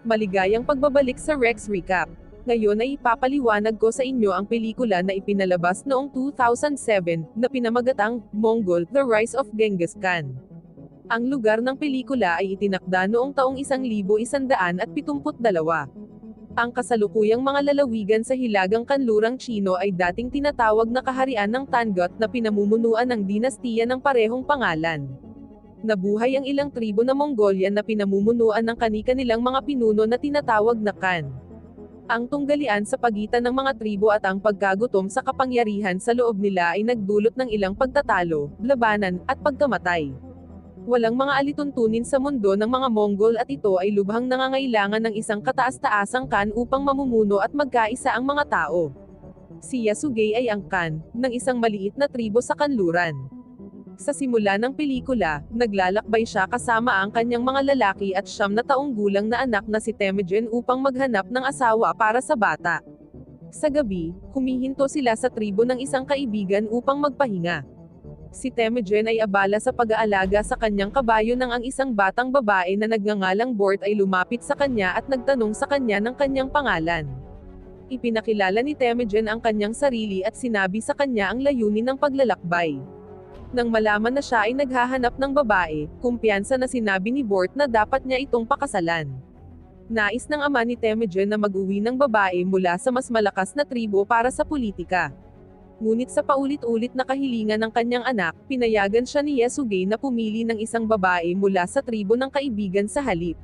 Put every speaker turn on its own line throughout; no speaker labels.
Maligayang pagbabalik sa Rex Recap. Ngayon ay ipapaliwanag ko sa inyo ang pelikula na ipinalabas noong 2007, na pinamagatang, Mongol, The Rise of Genghis Khan. Ang lugar ng pelikula ay itinakda noong taong 1172. Ang kasalukuyang mga lalawigan sa Hilagang Kanlurang Chino ay dating tinatawag na kaharian ng Tangut na pinamumunuan ng dinastiya ng parehong pangalan. Nabuhay ang ilang tribo na Mongolian na pinamumunuan ng kani-kanilang mga pinuno na tinatawag na Khan. Ang tunggalian sa pagitan ng mga tribo at ang pagkagutom sa kapangyarihan sa loob nila ay nagdulot ng ilang pagtatalo, labanan, at pagkamatay. Walang mga alituntunin sa mundo ng mga Mongol at ito ay lubhang nangangailangan ng isang kataas-taasang Khan upang mamumuno at magkaisa ang mga tao. Si Yasugei ay ang Khan, ng isang maliit na tribo sa kanluran. Sa simula ng pelikula, naglalakbay siya kasama ang kanyang mga lalaki at siyam na taong gulang na anak na si Temujin upang maghanap ng asawa para sa bata. Sa gabi, humihinto sila sa tribo ng isang kaibigan upang magpahinga. Si Temujin ay abala sa pag-aalaga sa kanyang kabayo nang ang isang batang babae na nagngangalang Bort ay lumapit sa kanya at nagtanong sa kanya ng kanyang pangalan. Ipinakilala ni Temujin ang kanyang sarili at sinabi sa kanya ang layunin ng paglalakbay. Nang malaman na siya ay naghahanap ng babae, kumpiyansa na sinabi ni Bort na dapat niya itong pakasalan. Nais ng ama ni Temujin na mag-uwi ng babae mula sa mas malakas na tribo para sa politika. Ngunit sa paulit-ulit na kahilingan ng kanyang anak, pinayagan siya ni Yasugei na pumili ng isang babae mula sa tribo ng kaibigan sa halip.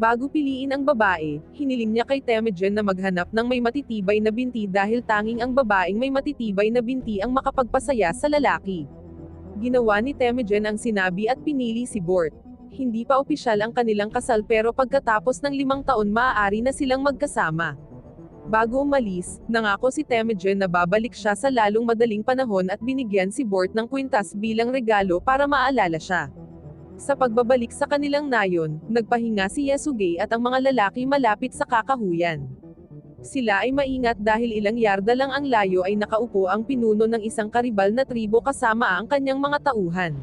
Bago piliin ang babae, hiniling niya kay Temujin na maghanap ng may matitibay na binti dahil tanging ang babaeng may matitibay na binti ang makapagpasaya sa lalaki. Ginawa ni Temujin ang sinabi at pinili si Bort. Hindi pa opisyal ang kanilang kasal pero pagkatapos ng limang taon maaari na silang magkasama. Bago umalis, nangako si Temujin na babalik siya sa lalong madaling panahon at binigyan si Bort ng kwintas bilang regalo para maalala siya. Sa pagbabalik sa kanilang nayon, nagpahinga si Yasugei at ang mga lalaki malapit sa kakahuyan. Sila ay maingat dahil ilang yarda lang ang layo ay nakaupo ang pinuno ng isang karibal na tribo kasama ang kanyang mga tauhan.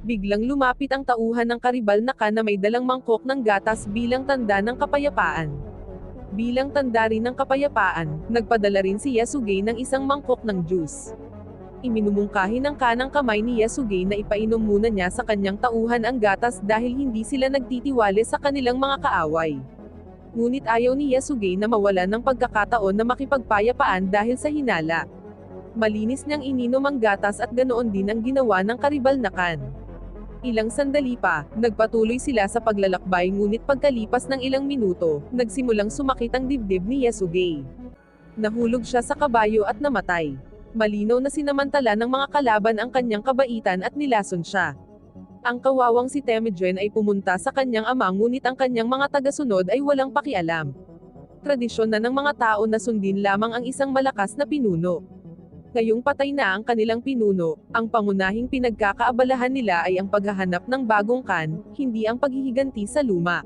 Biglang lumapit ang tauhan ng karibal na ka na may dalang mangkok ng gatas bilang tanda ng kapayapaan. Bilang tanda rin ng kapayapaan, nagpadala rin si Yasugei ng isang mangkok ng juice. Iminumungkahi ng kanang kamay ni Yasugei na ipainom muna niya sa kanyang tauhan ang gatas dahil hindi sila nagtitiwale sa kanilang mga kaaway. Ngunit ayaw ni Yasugei na mawala ng pagkakataon na makipagpayapaan dahil sa hinala. Malinis niyang ininom ang gatas at ganoon din ang ginawa ng karibal na kan. Ilang sandali pa, nagpatuloy sila sa paglalakbay ngunit pagkalipas ng ilang minuto, nagsimulang sumakit ang dibdib ni Yasugei. Nahulog siya sa kabayo at namatay. Malinaw na sinamantala ng mga kalaban ang kanyang kabaitan at nilason siya. Ang kawawang si Temujin ay pumunta sa kanyang ama ngunit ang kanyang mga tagasunod ay walang pakialam. Tradisyon na ng mga tao na sundin lamang ang isang malakas na pinuno. Ngayong patay na ang kanilang pinuno, ang pangunahing pinagkakaabalahan nila ay ang paghahanap ng bagong kan, hindi ang paghihiganti sa luma.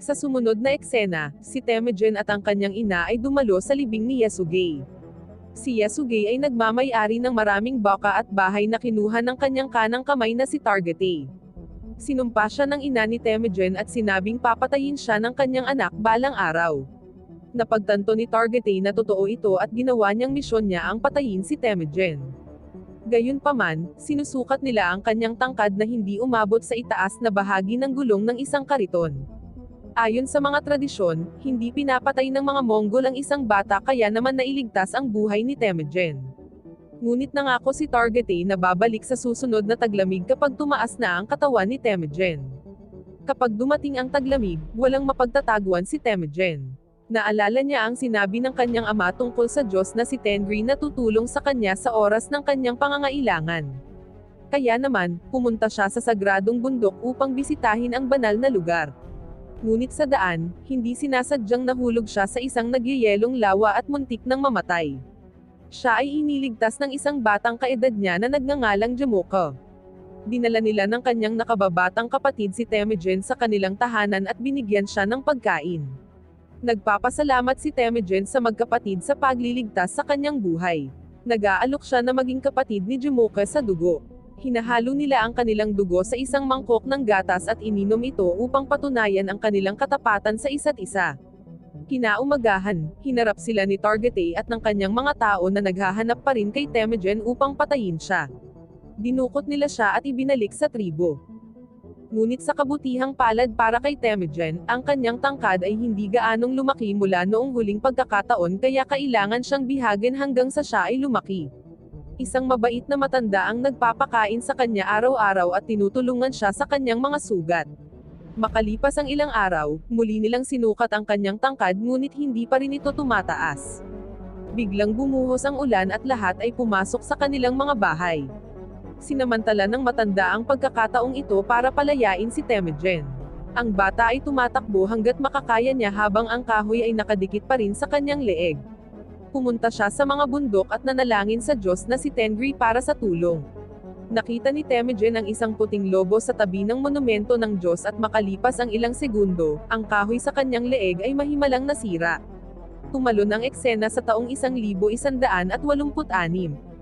Sa sumunod na eksena, si Temujin at ang kanyang ina ay dumalo sa libing ni Yasugei. Si Yasugei ay nagmamay-ari ng maraming baka at bahay na kinuha ng kanyang kanang kamay na si Targete. Sinumpa siya ng ina ni Temujin at sinabing papatayin siya ng kanyang anak balang araw. Napagtanto ni Targete na totoo ito at ginawa niyang misyon niya ang patayin si Temujin. Gayunpaman, sinusukat nila ang kanyang tangkad na hindi umabot sa itaas na bahagi ng gulong ng isang kariton. Ayon sa mga tradisyon, hindi pinapatay ng mga Mongol ang isang bata kaya naman nailigtas ang buhay ni Temujin. Ngunit nangako si Targete na babalik sa susunod na taglamig kapag tumaas na ang katawan ni Temujin. Kapag dumating ang taglamig, walang mapagtataguan si Temujin. Naalala niya ang sinabi ng kanyang ama tungkol sa Diyos na si Tengri na tutulong sa kanya sa oras ng kanyang pangangailangan. Kaya naman, pumunta siya sa sagradong bundok upang bisitahin ang banal na lugar. Ngunit sa daan, hindi sinasadyang nahulog siya sa isang nagyayelong lawa at muntik ng mamatay. Siya ay iniligtas ng isang batang kaedad niya na nagngangalang Jamoka. Dinala nila ng kanyang nakababatang kapatid si Temujin sa kanilang tahanan at binigyan siya ng pagkain. Nagpapasalamat si Temujin sa magkapatid sa pagliligtas sa kanyang buhay. Nag-aalok siya na maging kapatid ni Jamoka sa dugo. Hinahalo nila ang kanilang dugo sa isang mangkok ng gatas at ininom ito upang patunayan ang kanilang katapatan sa isa't isa. Kinaumagahan, hinarap sila ni Targetay at ng kanyang mga tao na naghahanap pa rin kay Temujin upang patayin siya. Dinukot nila siya at ibinalik sa tribo. Ngunit sa kabutihang palad para kay Temujin, ang kanyang tangkad ay hindi gaanong lumaki mula noong huling pagkakataon kaya kailangan siyang bihagin hanggang sa siya ay lumaki. Isang mabait na matanda ang nagpapakain sa kanya araw-araw at tinutulungan siya sa kanyang mga sugat. Makalipas ang ilang araw, muli nilang sinukat ang kanyang tangkad ngunit hindi pa rin ito tumataas. Biglang bumuhos ang ulan at lahat ay pumasok sa kanilang mga bahay. Sinamantala ng matanda ang pagkakataong ito para palayain si Temujin. Ang bata ay tumatakbo hanggat makakaya niya habang ang kahoy ay nakadikit pa rin sa kanyang leeg pumunta siya sa mga bundok at nanalangin sa Diyos na si Tengri para sa tulong. Nakita ni Temujin ang isang puting lobo sa tabi ng monumento ng Diyos at makalipas ang ilang segundo, ang kahoy sa kanyang leeg ay mahimalang nasira. Tumalon ang eksena sa taong 1186.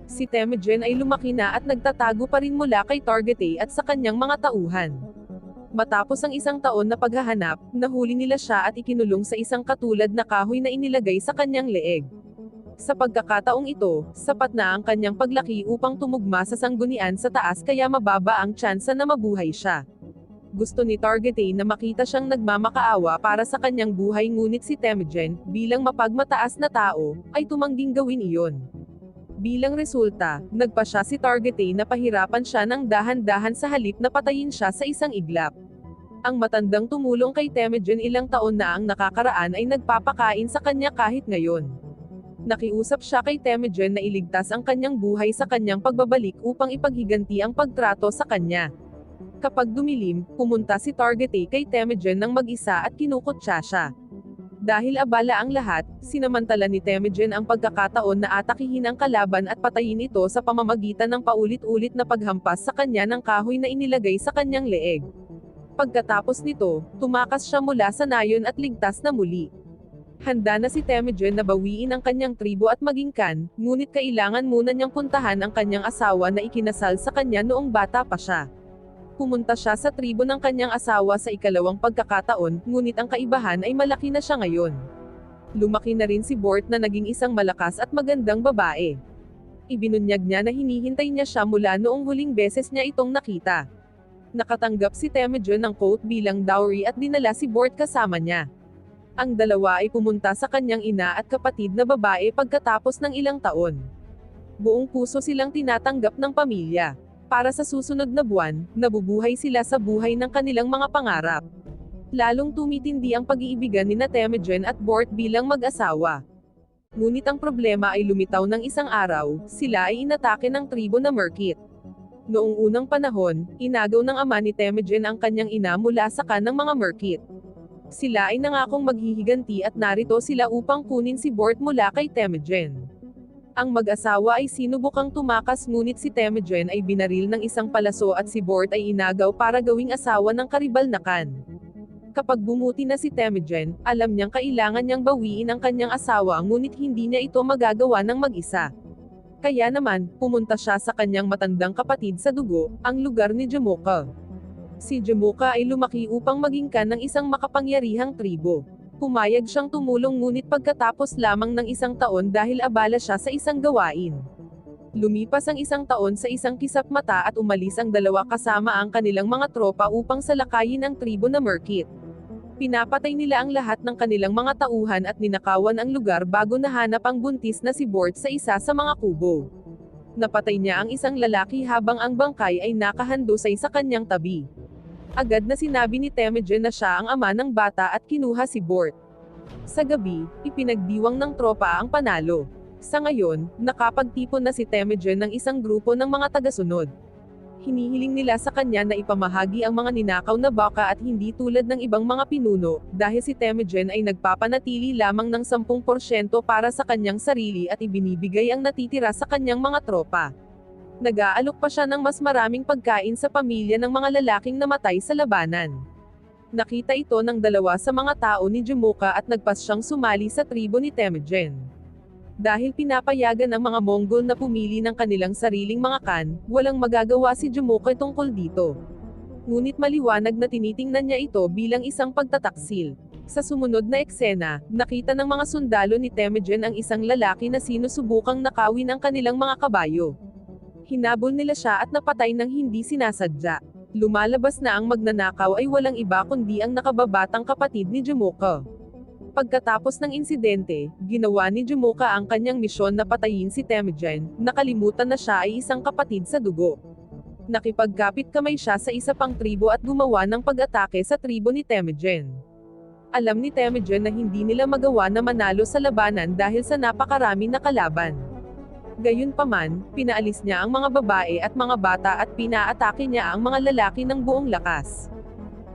Si Temujin ay lumaki na at nagtatago pa rin mula kay Targetay at sa kanyang mga tauhan. Matapos ang isang taon na paghahanap, nahuli nila siya at ikinulong sa isang katulad na kahoy na inilagay sa kanyang leeg. Sa pagkakataong ito, sapat na ang kanyang paglaki upang tumugma sa sanggunian sa taas kaya mababa ang tsansa na mabuhay siya. Gusto ni Targetay na makita siyang nagmamakaawa para sa kanyang buhay ngunit si Temujin, bilang mapagmataas na tao, ay tumangging gawin iyon. Bilang resulta, nagpa siya si Targetay na pahirapan siya ng dahan-dahan sa halip na patayin siya sa isang iglap. Ang matandang tumulong kay Temujin ilang taon na ang nakakaraan ay nagpapakain sa kanya kahit ngayon. Nakiusap siya kay Temujin na iligtas ang kanyang buhay sa kanyang pagbabalik upang ipaghiganti ang pagtrato sa kanya. Kapag dumilim, pumunta si Targetay kay Temujin ng mag-isa at kinukutsa siya. Dahil abala ang lahat, sinamantala ni Temujin ang pagkakataon na atakihin ang kalaban at patayin ito sa pamamagitan ng paulit-ulit na paghampas sa kanya ng kahoy na inilagay sa kanyang leeg. Pagkatapos nito, tumakas siya mula sa nayon at ligtas na muli. Handa na si Temujin na bawiin ang kanyang tribo at maging kan, ngunit kailangan muna niyang puntahan ang kanyang asawa na ikinasal sa kanya noong bata pa siya. Pumunta siya sa tribo ng kanyang asawa sa ikalawang pagkakataon, ngunit ang kaibahan ay malaki na siya ngayon. Lumaki na rin si Bort na naging isang malakas at magandang babae. Ibinunyag niya na hinihintay niya siya mula noong huling beses niya itong nakita. Nakatanggap si Temujin ng coat bilang dowry at dinala si Bort kasama niya. Ang dalawa ay pumunta sa kanyang ina at kapatid na babae pagkatapos ng ilang taon. Buong puso silang tinatanggap ng pamilya. Para sa susunod na buwan, nabubuhay sila sa buhay ng kanilang mga pangarap. Lalong tumitindi ang pag-iibigan ni Temujin at Bort bilang mag-asawa. Ngunit ang problema ay lumitaw ng isang araw, sila ay inatake ng tribo na Merkit. Noong unang panahon, inagaw ng ama ni Temujin ang kanyang ina mula sa kanang mga Merkit. Sila ay nangakong maghihiganti at narito sila upang kunin si Bort mula kay Temujin. Ang mag-asawa ay sinubukang tumakas ngunit si Temujin ay binaril ng isang palaso at si Bort ay inagaw para gawing asawa ng karibal na Kan. Kapag bumuti na si Temujin, alam niyang kailangan niyang bawiin ang kanyang asawa ngunit hindi niya ito magagawa ng mag-isa. Kaya naman, pumunta siya sa kanyang matandang kapatid sa dugo, ang lugar ni Jamoka. Si Jamuka ay lumaki upang maging kan ng isang makapangyarihang tribo. Pumayag siyang tumulong ngunit pagkatapos lamang ng isang taon dahil abala siya sa isang gawain. Lumipas ang isang taon sa isang kisap mata at umalis ang dalawa kasama ang kanilang mga tropa upang salakayin ang tribo na Merkit. Pinapatay nila ang lahat ng kanilang mga tauhan at ninakawan ang lugar bago nahanap ang buntis na si Bort sa isa sa mga kubo. Napatay niya ang isang lalaki habang ang bangkay ay nakahandusay sa kanyang tabi. Agad na sinabi ni Temujin na siya ang ama ng bata at kinuha si Bort. Sa gabi, ipinagdiwang ng tropa ang panalo. Sa ngayon, nakapagtipon na si Temujin ng isang grupo ng mga tagasunod. Hinihiling nila sa kanya na ipamahagi ang mga ninakaw na baka at hindi tulad ng ibang mga pinuno, dahil si Temujin ay nagpapanatili lamang ng 10% para sa kanyang sarili at ibinibigay ang natitira sa kanyang mga tropa. Nag-aalok pa siya ng mas maraming pagkain sa pamilya ng mga lalaking namatay sa labanan. Nakita ito ng dalawa sa mga tao ni Jamuka at nagpas siyang sumali sa tribo ni Temujin. Dahil pinapayagan ang mga Mongol na pumili ng kanilang sariling mga kan, walang magagawa si Jumuka tungkol dito. Ngunit maliwanag na tinitingnan niya ito bilang isang pagtataksil. Sa sumunod na eksena, nakita ng mga sundalo ni Temujin ang isang lalaki na sinusubukang nakawin ang kanilang mga kabayo. Hinabol nila siya at napatay ng hindi sinasadya. Lumalabas na ang magnanakaw ay walang iba kundi ang nakababatang kapatid ni Jumuka. Pagkatapos ng insidente, ginawa ni Jumuka ang kanyang misyon na patayin si Temujin, nakalimutan na siya ay isang kapatid sa dugo. Nakipagkapit kamay siya sa isa pang tribo at gumawa ng pag-atake sa tribo ni Temujin. Alam ni Temujin na hindi nila magawa na manalo sa labanan dahil sa napakarami na kalaban. Gayunpaman, pinaalis niya ang mga babae at mga bata at pinaatake niya ang mga lalaki ng buong lakas.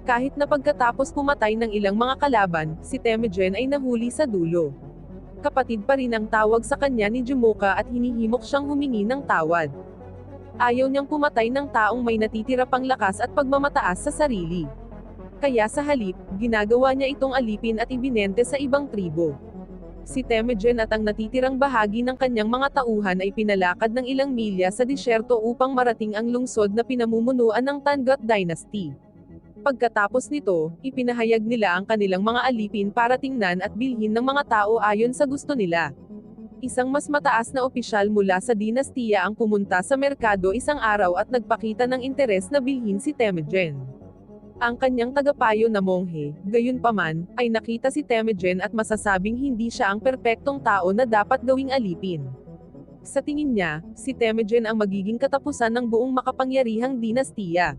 Kahit na pagkatapos pumatay ng ilang mga kalaban, si Temujin ay nahuli sa dulo. Kapatid pa rin ang tawag sa kanya ni Jumuka at hinihimok siyang humingi ng tawad. Ayaw niyang pumatay ng taong may natitira pang lakas at pagmamataas sa sarili. Kaya sa halip, ginagawa niya itong alipin at ibinente sa ibang tribo. Si Temujin at ang natitirang bahagi ng kanyang mga tauhan ay pinalakad ng ilang milya sa disyerto upang marating ang lungsod na pinamumunuan ng Tangut Dynasty. Pagkatapos nito, ipinahayag nila ang kanilang mga alipin para tingnan at bilhin ng mga tao ayon sa gusto nila. Isang mas mataas na opisyal mula sa dinastiya ang pumunta sa merkado isang araw at nagpakita ng interes na bilhin si Temujin. Ang kanyang tagapayo na monghe, gayunpaman, ay nakita si Temujin at masasabing hindi siya ang perpektong tao na dapat gawing alipin. Sa tingin niya, si Temujin ang magiging katapusan ng buong makapangyarihang dinastiya.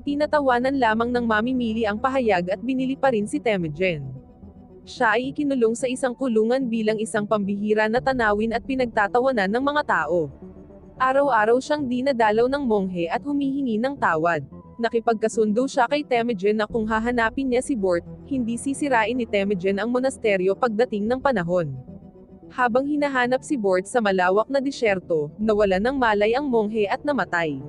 Tinatawanan lamang ng mamimili ang pahayag at binili pa rin si Temujin. Siya ay ikinulong sa isang kulungan bilang isang pambihira na tanawin at pinagtatawanan ng mga tao. Araw-araw siyang dinadalaw ng monghe at humihingi ng tawad. Nakipagkasundo siya kay Temujin na kung hahanapin niya si Bort, hindi sisirain ni Temujin ang monasteryo pagdating ng panahon. Habang hinahanap si Bort sa malawak na disyerto, nawala ng malay ang monghe at namatay.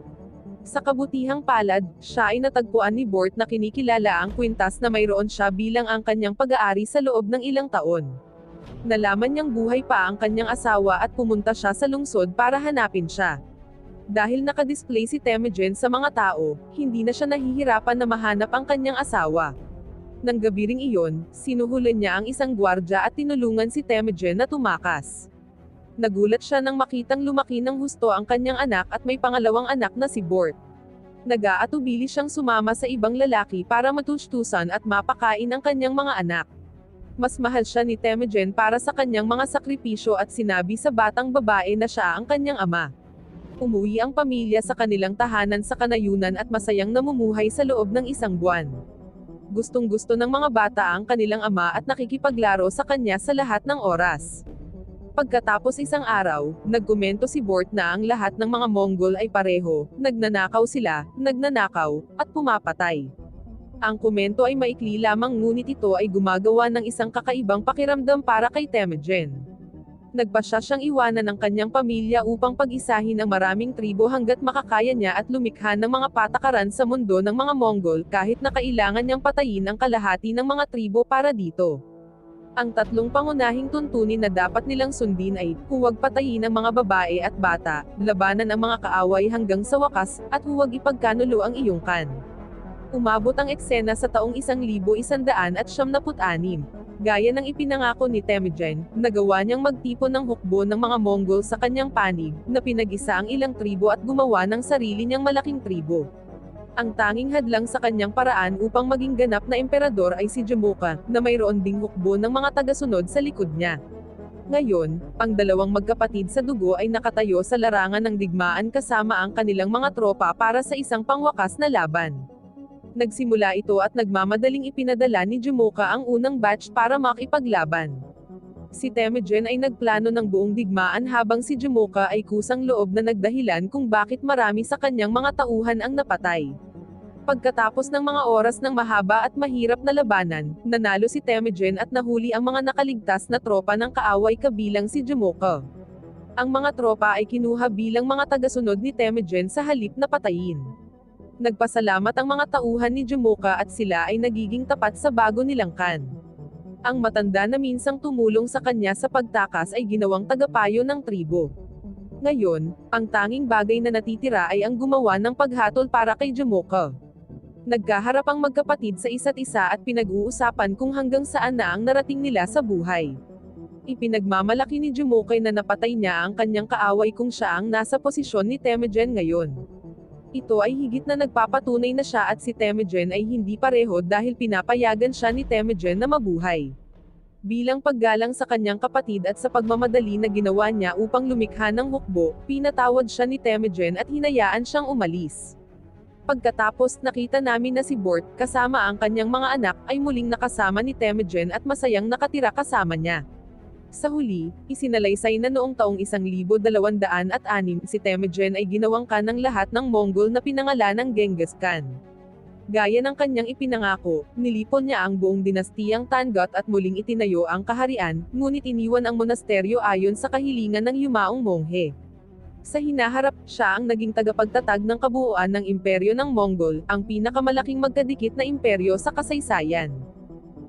Sa kabutihang palad, siya ay natagpuan ni Bort na kinikilala ang kwintas na mayroon siya bilang ang kanyang pag-aari sa loob ng ilang taon. Nalaman niyang buhay pa ang kanyang asawa at pumunta siya sa lungsod para hanapin siya. Dahil nakadisplay si Temujin sa mga tao, hindi na siya nahihirapan na mahanap ang kanyang asawa. Nang gabi ring iyon, sinuhulan niya ang isang gwardya at tinulungan si Temujin na tumakas. Nagulat siya nang makitang lumaki ng husto ang kanyang anak at may pangalawang anak na si Bort. Nag-aatubili siyang sumama sa ibang lalaki para matustusan at mapakain ang kanyang mga anak. Mas mahal siya ni Temujin para sa kanyang mga sakripisyo at sinabi sa batang babae na siya ang kanyang ama. Umuwi ang pamilya sa kanilang tahanan sa kanayunan at masayang namumuhay sa loob ng isang buwan. Gustong-gusto ng mga bata ang kanilang ama at nakikipaglaro sa kanya sa lahat ng oras. Pagkatapos isang araw, nagkomento si Bort na ang lahat ng mga Mongol ay pareho, nagnanakaw sila, nagnanakaw, at pumapatay. Ang komento ay maikli lamang ngunit ito ay gumagawa ng isang kakaibang pakiramdam para kay Temujin. Nagpasya siyang iwanan ng kanyang pamilya upang pag-isahin ang maraming tribo hanggat makakaya niya at lumikha ng mga patakaran sa mundo ng mga Mongol kahit na kailangan niyang patayin ang kalahati ng mga tribo para dito. Ang tatlong pangunahing tuntunin na dapat nilang sundin ay, huwag patayin ang mga babae at bata, labanan ang mga kaaway hanggang sa wakas, at huwag ipagkanulo ang iyong kan. Umabot ang eksena sa taong 1116. Gaya ng ipinangako ni Temujin, nagawa niyang magtipon ng hukbo ng mga Mongol sa kanyang panig, na pinag-isa ang ilang tribo at gumawa ng sarili niyang malaking tribo. Ang tanging hadlang sa kanyang paraan upang maging ganap na emperador ay si Jamuka, na mayroon ding hukbo ng mga tagasunod sa likod niya. Ngayon, ang dalawang magkapatid sa dugo ay nakatayo sa larangan ng digmaan kasama ang kanilang mga tropa para sa isang pangwakas na laban. Nagsimula ito at nagmamadaling ipinadala ni Jamuka ang unang batch para makipaglaban. Si Temujin ay nagplano ng buong digmaan habang si Jamuka ay kusang loob na nagdahilan kung bakit marami sa kanyang mga tauhan ang napatay. Pagkatapos ng mga oras ng mahaba at mahirap na labanan, nanalo si Temujin at nahuli ang mga nakaligtas na tropa ng kaaway kabilang si Jamuka. Ang mga tropa ay kinuha bilang mga tagasunod ni Temujin sa halip na patayin. Nagpasalamat ang mga tauhan ni Jamuka at sila ay nagiging tapat sa bago nilang kan. Ang matanda na minsang tumulong sa kanya sa pagtakas ay ginawang tagapayo ng tribo. Ngayon, ang tanging bagay na natitira ay ang gumawa ng paghatol para kay Jamoka. Nagkaharap ang magkapatid sa isa't isa at pinag-uusapan kung hanggang saan na ang narating nila sa buhay. Ipinagmamalaki ni Jumokay na napatay niya ang kanyang kaaway kung siya ang nasa posisyon ni Temujin ngayon. Ito ay higit na nagpapatunay na siya at si Temujin ay hindi pareho dahil pinapayagan siya ni Temujin na mabuhay. Bilang paggalang sa kanyang kapatid at sa pagmamadali na ginawa niya upang lumikha ng hukbo, pinatawad siya ni Temujin at hinayaan siyang umalis. Pagkatapos nakita namin na si Bort, kasama ang kanyang mga anak, ay muling nakasama ni Temujin at masayang nakatira kasama niya. Sa huli, isinalaysay na noong taong 1206 si Temujin ay ginawang kanang lahat ng Mongol na pinangalan ng Genghis Khan. Gaya ng kanyang ipinangako, nilipon niya ang buong dinastiyang Tangut at muling itinayo ang kaharian, ngunit iniwan ang monasteryo ayon sa kahilingan ng yumaong monghe. Sa hinaharap, siya ang naging tagapagtatag ng kabuuan ng imperyo ng Mongol, ang pinakamalaking magkadikit na imperyo sa kasaysayan.